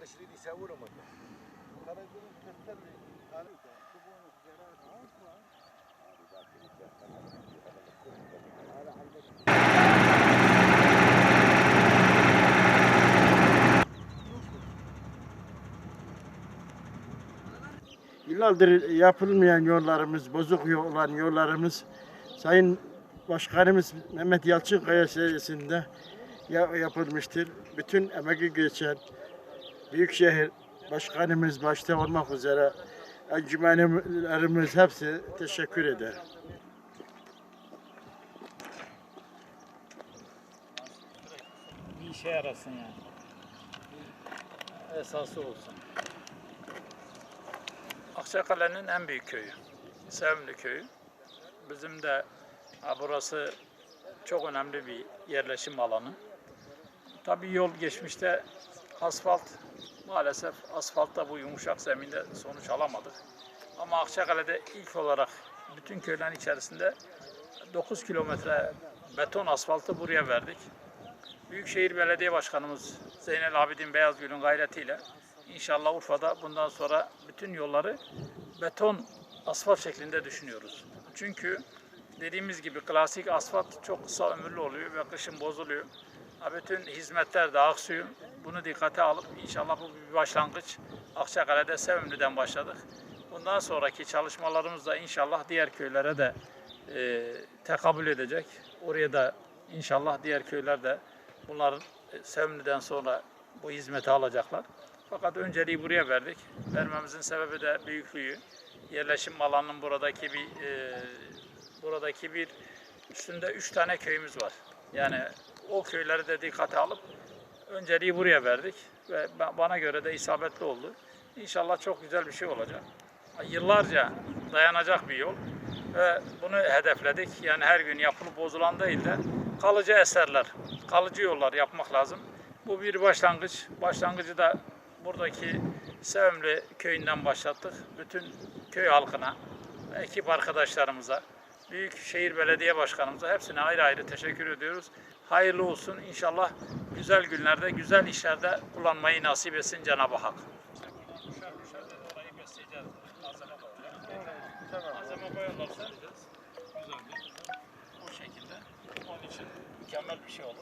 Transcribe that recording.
riusciti di sicuro ma sarebbe un Yıllardır yapılmayan yollarımız, bozuk olan yollarımız Sayın Başkanımız Mehmet Yalçınkaya sayesinde yapılmıştır. Bütün emeği geçen, Büyükşehir Başkanımız başta olmak üzere encümenlerimiz hepsi teşekkür eder. bir işe yarasın yani. Esası olsun. Akçakale'nin en büyük köyü. Sevimli köyü. Bizim de burası çok önemli bir yerleşim alanı. Tabii yol geçmişte asfalt maalesef asfaltta bu yumuşak zeminde sonuç alamadık. Ama Akçakale'de ilk olarak bütün köylerin içerisinde 9 kilometre beton asfaltı buraya verdik. Büyükşehir Belediye Başkanımız Zeynel Abidin Beyazgül'ün gayretiyle inşallah Urfa'da bundan sonra bütün yolları beton asfalt şeklinde düşünüyoruz. Çünkü dediğimiz gibi klasik asfalt çok kısa ömürlü oluyor ve kışın bozuluyor. Bütün hizmetler de aksıyor. Bunu dikkate alıp inşallah bu bir başlangıç. Akçakale'de Sevimli'den başladık. Bundan sonraki çalışmalarımız da inşallah diğer köylere de e, tekabül edecek. Oraya da inşallah diğer köyler de bunların e, Sevimli'den sonra bu hizmeti alacaklar. Fakat önceliği buraya verdik. Vermemizin sebebi de büyüklüğü. Yerleşim alanının buradaki bir e, buradaki bir üstünde üç tane köyümüz var. Yani o köyleri de dikkate alıp önceliği buraya verdik ve ba- bana göre de isabetli oldu. İnşallah çok güzel bir şey olacak. Yıllarca dayanacak bir yol ve bunu hedefledik. Yani her gün yapılıp bozulan değil de kalıcı eserler, kalıcı yollar yapmak lazım. Bu bir başlangıç. Başlangıcı da buradaki Sevimli köyünden başlattık. Bütün köy halkına, ekip arkadaşlarımıza, Büyükşehir Belediye Başkanımıza hepsine ayrı ayrı teşekkür ediyoruz. Hayırlı olsun. İnşallah güzel günlerde, güzel işlerde kullanmayı nasip etsin Cenab-ı Hak. Malzeme şekilde. Onun için mükemmel bir şey olur.